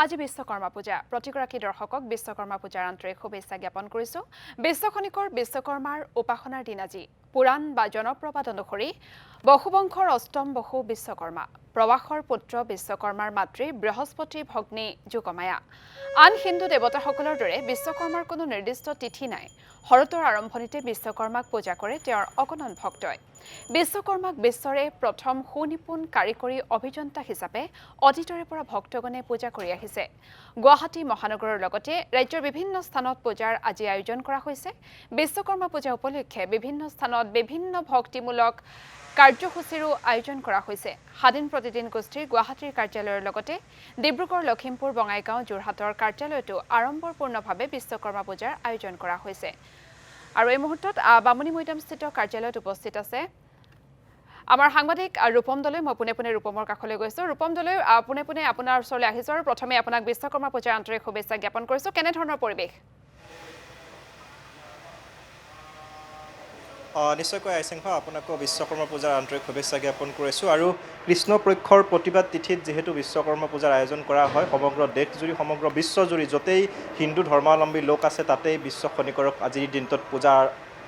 আজি বিশ্বকৰ্মা পূজা। প্ৰতিগৰাকী দৰ্শকক বিশ্বকৰ্মা পূজাৰ আন্তৰিক শুভেচ্ছা জ্ঞাপন কৰিছোঁ। বিশ্বখনিকৰ বিশ্বকৰ্মাৰ উপাসনাৰ দিন আজি। পুৰাণ বা জনপ্ৰবাদ অনুসৰি বসুবংশৰ অষ্টম বসু বিশ্বকৰ্মা। প্ৰবাসৰ পুত্ৰ বিশ্বকৰ্মাৰ মাতৃ বৃহস্পতিৰ ভগ্নী যোগমায়া আন হিন্দু দেৱতাসকলৰ দৰে বিশ্বকৰ্মাৰ কোনো নিৰ্দিষ্ট তিথি নাই। শৰতৰ আৰম্ভণিতে বিশ্বকৰ্মাক পূজা কৰে তেওঁৰ অগণন ভক্তই। বিশ্বকৰ্মাক বিশ্বৰে প্ৰথম সুনিপুণ কাৰিকৰী অভিযন্তা হিচাপে অতীতৰে পৰা ভক্তগণে পূজা কৰি আহিছে। গুৱাহাটী মহানগৰৰ লগতে ৰাজ্যৰ বিভিন্ন স্থানত পূজাৰ আজি আয়োজন কৰা হৈছে। বিশ্বকৰ্মা পূজা উপলক্ষে বিভিন্ন স্থানত বিভিন্ন ভক্তিমূলক কাৰ্যসূচীৰো আয়োজন কৰা হৈছে। স্বাধীন প্ৰতিদিন গোষ্ঠীৰ গুৱাহাটীৰ কাৰ্যালয়ৰ লগতে ডিব্ৰুগড়, লখিমপুৰ, বঙাইগাঁও, যোৰহাটৰ কাৰ্যালয়তো আড়ম্বৰপূৰ্ণভাৱে বিশ্বকৰ্মা পূজাৰ আয়োজন কৰা হৈছে। আৰু এই মুহূৰ্তত বামুণী মৈদামস্থিত কাৰ্যালয়ত উপস্থিত আছে আমাৰ সাংবাদিক ৰূপম দলৈ। মই পোনে পোনে ৰূপমৰ কাষলৈ গৈছোঁ। ৰূপম দলৈ পোনে পোনে আপোনাৰ ওচৰলৈ আহিছোঁ আৰু প্ৰথমে আপোনাক বিশ্বকৰ্মা পূজাৰ আন্তৰিক শুভেচ্ছা জ্ঞাপন কৰিছোঁ। কেনেধৰণৰ পৰিৱেশ? নিশ্চয়কৈ আইচেংখ আপোনাকো বিশ্বকৰ্মা পূজাৰ আন্তৰিক শুভেচ্ছা জ্ঞাপন কৰিছোঁ। আৰু কৃষ্ণ পক্ষৰ প্ৰতিবাদ তিথিত যিহেতু বিশ্বকৰ্মা পূজাৰ আয়োজন কৰা হয়, সমগ্ৰ দেশজুৰি, সমগ্ৰ বিশ্বজুৰি য'তেই হিন্দু ধৰ্মাৱলম্বী লোক আছে, তাতেই বিশ্ব খনিকৰক আজিৰ দিনটোত পূজা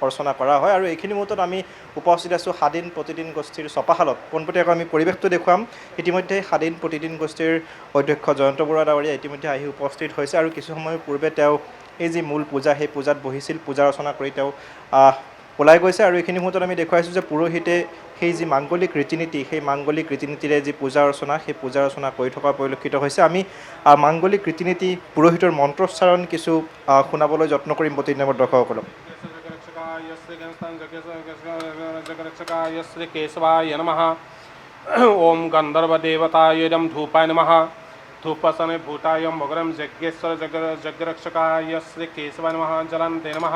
অৰ্চনা কৰা হয়। আৰু এইখিনি মুহূৰ্তত আমি উপস্থিত আছোঁ স্বাধীন প্ৰতিদিন গোষ্ঠীৰ চপাশালত। পোনপটীয়াকৈ আমি পৰিৱেশটো দেখুৱাম। ইতিমধ্যে স্বাধীন প্ৰতিদিন গোষ্ঠীৰ অধ্যক্ষ জয়ন্ত বৰুৱা ডাঙৰীয়া ইতিমধ্যে আহি উপস্থিত হৈছে। আৰু কিছু সময় পূৰ্বে তেওঁ এই যি মূল পূজা, সেই পূজাত বহিছিল, পূজা অৰ্চনা কৰি তেওঁ ওলাই গৈছে আৰু এইখিনি মুহূৰ্তত আমি দেখুৱাইছোঁ যে পুৰোহিতে সেই যি মাংগলিক ৰীতি নীতি সেই মাংগলিক ৰীতি নীতিৰে যি পূজা অৰ্চনা সেই পূজা অৰ্চনা কৰি থকা পৰিলক্ষিত হৈছে আমি আহ, মাংগলিক ৰীতি নীতি পুৰোহিতৰ মন্ত্ৰোচ্চাৰণ কিছু আহ, শুনাবলৈ যত্ন কৰিম প্ৰতিদিনৰ দৰ্শকসকলক जगरक्षकाय श्री गणस्थान जगरक्षकाय श्री केशवाय नमः ओम गंधर्वदेवताय इदं धूपाय नमः धूपसने भूताय मगरं यज्ञेश्वर जगर जगरक्षकाय श्री केशवाय नमः जलन्ते नमः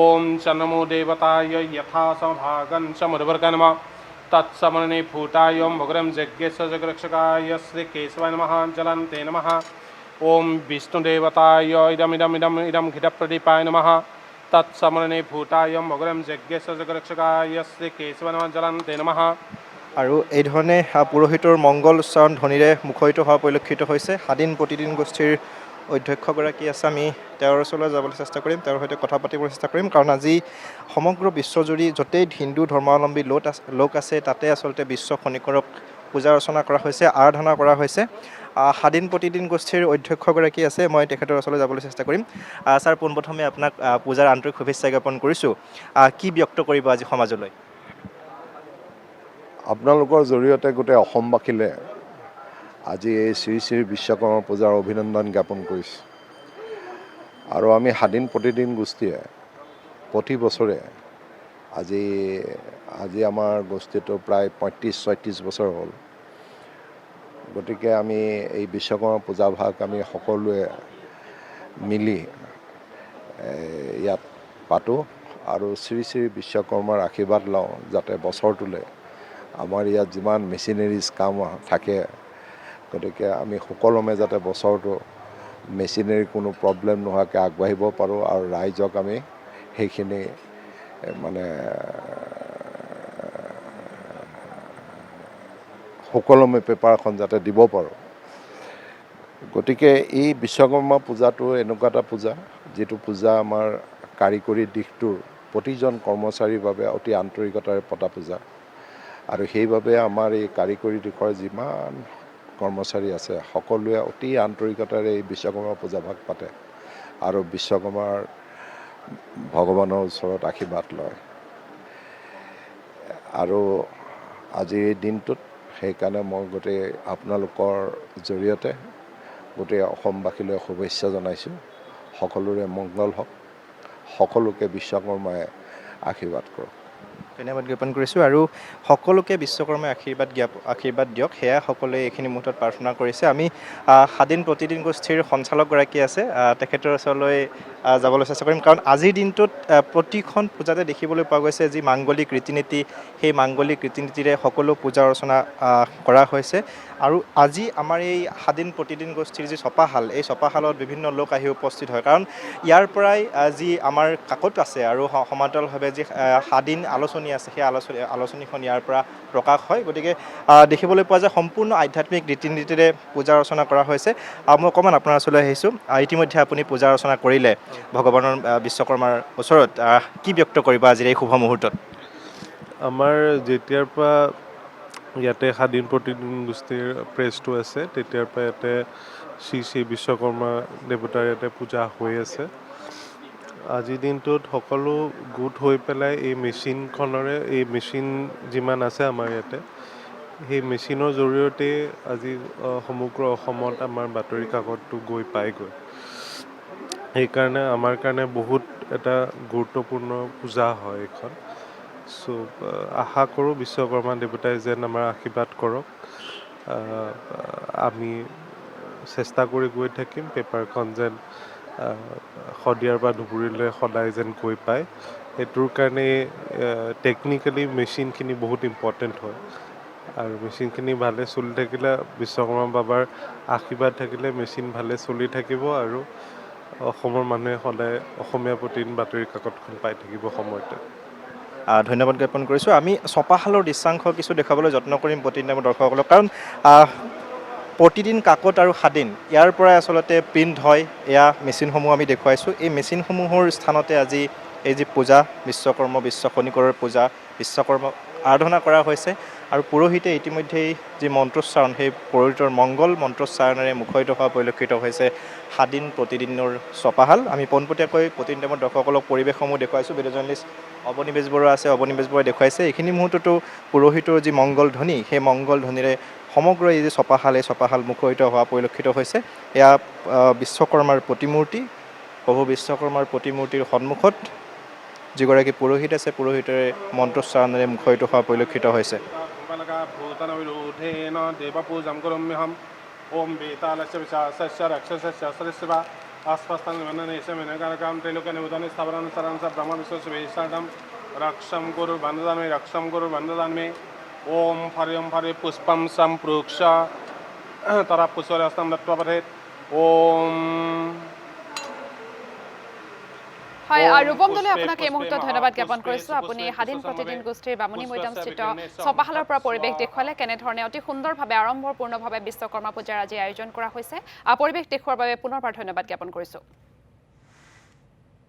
ओम चनमो देवताय यथा समभागं च मधुवर्ग नमः तत्समने भूताय मगरं यज्ञेश्वर जगरक्षकाय श्री केशवाय नमः जलन्ते नमः ओम विष्णुदेवताय इदमिदमिदम् इदं घृतप्रदीपाय नमः तत्समरणे भूताय मगरं यज्ञेश्वर जगरक्षकाय श्री केशवन जलन्ते नमः আৰু এই ধৰণে আহ, পুৰোহিতৰ মংগল উচ্চাৰণ ধ্বনিৰে মুখৰিত হোৱা পৰিলক্ষিত হৈছে স্বাধীন প্ৰতিদিন গোষ্ঠীৰ অধ্যক্ষগৰাকী আছে, আমি তেওঁৰ ওচৰলৈ যাবলৈ চেষ্টা কৰিম, তেওঁৰ সৈতে কথা পাতিবলৈ চেষ্টা কৰিম, কাৰণ আজি সমগ্ৰ বিশ্বজুৰি য'তেই হিন্দু ধৰ্মাৱলম্বী লোক আছে লোক আছে, তাতে আচলতে বিশ্ব খনিকৰক পূজা অৰ্চনা কৰা হৈছে, আৰাধনা কৰা হৈছে। স্বাধীন প্ৰতিদিন গোষ্ঠীৰ অধ্যক্ষগৰাকী আছে, মই তেখেতৰ ওচৰলৈ যাবলৈ চেষ্টা কৰিম। ছাৰ, পোনপ্ৰথমে আপোনাক পূজাৰ আন্তৰিক শুভেচ্ছা জ্ঞাপন কৰিছোঁ। কি ব্যক্ত কৰিব আজি সমাজলৈ? আপোনালোকৰ জৰিয়তে গোটেই অসমবাসীলে আজি এই শ্ৰী শ্ৰী বিশ্বকৰ্মা পূজাৰ অভিনন্দন জ্ঞাপন কৰিছোঁ। আৰু আমি স্বাধীন প্ৰতিদিন গোষ্ঠীয়ে, প্ৰতি বছৰে আজি আজি আমাৰ গোষ্ঠীটো প্ৰায় পঁয়ত্ৰিছ ছয়ত্ৰিছ বছৰ হ'ল। গতিকে আমি এই বিশ্বকৰ্মা পূজাভাগ আমি সকলোৱে মিলি ইয়াত পাতোঁ আৰু শ্ৰী শ্ৰী বিশ্বকৰ্মাৰ আশীৰ্বাদ লওঁ যাতে বছৰটোলৈ আমাৰ ইয়াত যিমান মেচিনেৰিজ কাম থাকে গতিকে আমি সুকলমে যাতে বছৰটো মেচিনেৰী কোনো প্ৰব্লেম নোহোৱাকৈ আগবাঢ়িব পাৰোঁ আৰু ৰাইজক আমি সেইখিনি মানে সুকলমে পেপাৰখন যাতে দিব পাৰোঁ। গতিকে এই বিশ্বকৰ্মা পূজাটো এনেকুৱা এটা পূজা, যিটো পূজা আমাৰ কাৰিকৰী দিশটোৰ প্ৰতিজন কৰ্মচাৰীৰ বাবে অতি আন্তৰিকতাৰে পতা পূজা। আৰু সেইবাবে আমাৰ এই কাৰিকৰী দিশৰ যিমান কৰ্মচাৰী আছে, সকলোৱে অতি আন্তৰিকতাৰে এই বিশ্বকৰ্মা পূজাভাগ পাতে আৰু বিশ্বকৰ্মাৰ ভগৱানৰ ওচৰত আশীৰ্বাদ লয়। আৰু আজিৰ এই দিনটোত সেইকাৰণে মই গোটেই আপোনালোকৰ জৰিয়তে গোটেই অসমবাসীলৈ শুভেচ্ছা জনাইছোঁ। সকলোৰে মংগল হওক, সকলোকে বিশ্বকৰ্মাই আশীৰ্বাদ কৰক। ধন্যবাদ জ্ঞাপন কৰিছোঁ। আৰু সকলোকে বিশ্বকৰ্মাই আশীৰ্বাদ জ্ঞাপ আশীৰ্বাদ দিয়ক। সেয়া সকলোৱে এইখিনি মুহূৰ্তত প্ৰাৰ্থনা কৰিছে। আমি সাদিন প্ৰতিদিন গোষ্ঠীৰ সঞ্চালকগৰাকী আছে। তেখেতৰ ওচৰলৈ যাবলৈ চেষ্টা কৰিম। কাৰণ আজিৰ দিনটোত প্ৰতিখন পূজাতে দেখিবলৈ পোৱা গৈছে যি মাংগলিক ৰীতি নীতি সেই মাংগলিক ৰীতি নীতিৰে সকলো পূজা অৰ্চনা কৰা হৈছে। আৰু আজি আমাৰ এই সাদিন প্ৰতিদিন গোষ্ঠীৰ যি ছপাশাল এই ছপাশালত বিভিন্ন লোক আহি উপস্থিত হয়। কাৰণ ইয়াৰ পৰাই যি আমাৰ কাকত আছে আৰু সমান্তৰালভাৱে যি সাদিন আলোচনী আছে সেই আলোচনী আলোচনীখন ইয়াৰ পৰা প্ৰকাশ হয়। গতিকে দেখিবলৈ পোৱা যায় সম্পূৰ্ণ আধ্যাত্মিক ৰীতি নীতিৰে পূজা অৰ্চনা কৰা হৈছে। আহ, মই অকণমান আপোনাৰ ওচৰলৈ আহিছোঁ। ইতিমধ্যে আপুনি পূজা অৰ্চনা কৰিলে ভগৱানৰ বিশ্বকৰ্মাৰ ওচৰত। কি ব্যক্ত কৰিব আজিৰ এই শুভ মুহূৰ্তত? আমাৰ যেতিয়াৰ পৰা ইয়াতে সাদিন প্ৰতিদিন গোষ্ঠীৰ প্ৰেছটো আছে, তেতিয়াৰ পৰা ইয়াতে শ্ৰী শ্ৰী বিশ্বকৰ্মা দেৱতাৰ ইয়াতে পূজা হৈ আছে। আজিৰ দিনটোত সকলো গোট হৈ পেলাই এই মেচিনখনৰে, এই মেচিন যিমান আছে আমাৰ ইয়াতে, সেই মেচিনৰ জৰিয়তে আজি সমগ্ৰ অসমত আমাৰ বাতৰি কাকতটো গৈ পায়গৈ সেইকাৰণে আমাৰ কাৰণে বহুত এটা গুৰুত্বপূৰ্ণ পূজা হয় এইখন। চ' আশা কৰোঁ বিশ্বকৰ্মা দেৱতাই যেন আমাৰ আশীৰ্বাদ কৰক। আমি চেষ্টা কৰি গৈ থাকিম পেপাৰখন যেন শদিয়াৰ পৰা ধুবুৰীলৈ সদায় যেন গৈ পায়। সেইটোৰ কাৰণে টেকনিকেলি মেচিনখিনি বহুত ইম্পৰ্টেণ্ট হয়। আৰু মেচিনখিনি ভালে চলি থাকিলে বিশ্বকৰ্মা বাবাৰ আশীৰ্বাদ থাকিলে মেচিন ভালে চলি থাকিব আৰু অসমৰ মানুহে সদায় অসমীয়া প্ৰতিদিন বাতৰি কাকতখন পাই থাকিব সময়তে। ধন্যবাদ জ্ঞাপন কৰিছোঁ। আমি ছপাশালৰ দৃশ্যাংশ কিছু দেখুৱাবলৈ যত্ন কৰিম প্ৰতিদিনে আমাৰ দৰ্শকসকলক। কাৰণ প্ৰতিদিন কাকত আৰু সাদিন ইয়াৰ পৰাই আচলতে প্ৰিণ্ট হয়। এয়া মেচিনসমূহ আমি দেখুৱাইছোঁ। এই মেচিনসমূহৰ স্থানতে আজি এই যি পূজা, বিশ্বকৰ্ম, বিশ্ব শনিকৰৰ পূজা, বিশ্বকৰ্ম আৰাধনা কৰা হৈছে। আৰু পুৰোহিতে ইতিমধ্যেই যি মন্ত্ৰোচ্চাৰণ, সেই পুৰোহিতৰ মংগল মন্ত্ৰোচ্চাৰণেৰে মুখৰিত হোৱা পৰিলক্ষিত হৈছে সাদিন প্ৰতিদিনৰ ছপাশাল আমি পোনপটীয়াকৈ প্ৰতিদিন টাইমত দৰ্শকসকলক পৰিৱেশসমূহ দেখুৱাইছোঁ। ভিডিঅ' জাৰ্নেলিষ্ট অৱনিবেশ বৰুৱা আছে অৱনিবেশ বৰুৱাই দেখুৱাইছে। এইখিনি মুহূৰ্ততো পুৰোহিতৰ যি মংগল ধ্বনি, সেই মংগল ধ্বনিৰে সমগ্ৰ এই যি ছপাশাল এই ছপাশাল মুখৰিত হোৱা পৰিলক্ষিত হৈছে। এয়া বিশ্বকৰ্মাৰ প্ৰতিমূৰ্তি, প্ৰভু বিশ্বকৰ্মাৰ প্ৰতিমূৰ্তিৰ সন্মুখত যিগৰাকী পুৰোহিত আছে, পুৰোহিতৰে মন্ত্ৰোচ্চাৰণেৰে মুখৰিত হোৱা পৰিলক্ষিত হৈছে। भूतनविरोधेन देवपूजां करोम्यहम् ॐ वेतालस्य विशासस्य रक्षसस्य सरस्व आस्पस्तन्वननेश विनकारकां त्रैलोक्यनिबुधन स्थावरं सरं स ब्रह्म विश्वसुवेशाटं रक्षं कुरु बन्धदान्मे रक्षं कुरु बन्धदान्मे ॐ फर्यं फरे पुष्पं सम्पृक्ष तरा पुष्परस्तं दत्त्वा पठेत् ॐ হয় আৰু ৰূপম দলে আপোনাক এই মুহূৰ্তত ধন্যবাদ জ্ঞাপন কৰিছো। আপুনি স্বাধীন প্ৰতিদিন গোষ্ঠীৰ বামুণী মৈদামস্থিত বিঘ্নেশ্বৰ পৰা পৰিৱেশ দেখুৱালে কেনেধৰণে অতি সুন্দৰভাৱে আড়ম্বৰপূৰ্ণভাৱে বিশ্বকৰ্মা পূজাৰ আজি আয়োজন কৰা হৈছে। পৰিৱেশ দেখুওৱাৰ বাবে পুনৰবাৰ ধন্যবাদ জ্ঞাপন কৰিছোঁ।